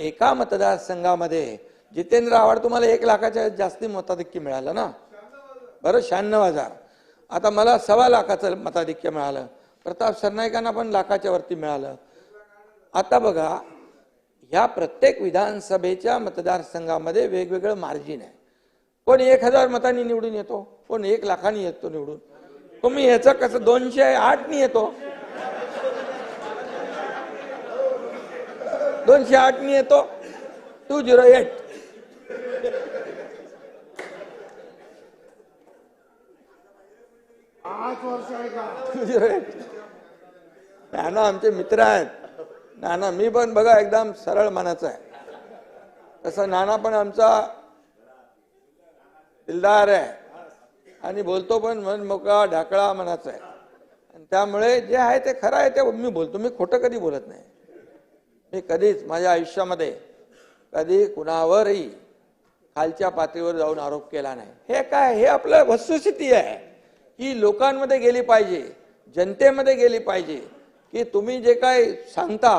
एका मतदारसंघामध्ये जितेंद्र आव्हाड तुम्हाला एक लाखाच्या जास्ती मताधिक्य मिळालं ना? बरं शहाण्णव हजार. आता मला सव्वा लाखाचं मताधिक्य मिळालं. प्रताप सरनाईकांना पण लाखाच्या वरती मिळालं. आता बघा ह्या प्रत्येक विधानसभेच्या मतदारसंघामध्ये वेगवेगळं मार्जिन आहे. कोण एक हजार मतांनी निवडून येतो कोण एक लाखांनी येतो निवडून. तुम्ही ह्याचं कसं दोनशे आठनी येतो? दोनशे आठनी येतो. Two zero eight. आठ टू झिरो एट. नाना आमचे मित्र आहेत. नाना मी पण बघा एकदम सरळ मनाचा आहे. तसं नाना पण आमचा दिलदार आहे. आणि बोलतो पण मन मोकळा ढाकळा मनाचा आहे. आणि त्यामुळे जे आहे ते खरं आहे ते मी बोलतो. मी खोटं कधी बोलत नाही. मी कधीच माझ्या आयुष्यामध्ये कधी कुणावरही खालच्या पातळीवर जाऊन आरोप केला नाही. हे काय? हे आपलं वस्तुस्थिती आहे ही लोकांमध्ये गेली पाहिजे जनतेमध्ये गेली पाहिजे की तुम्ही जे काय सांगता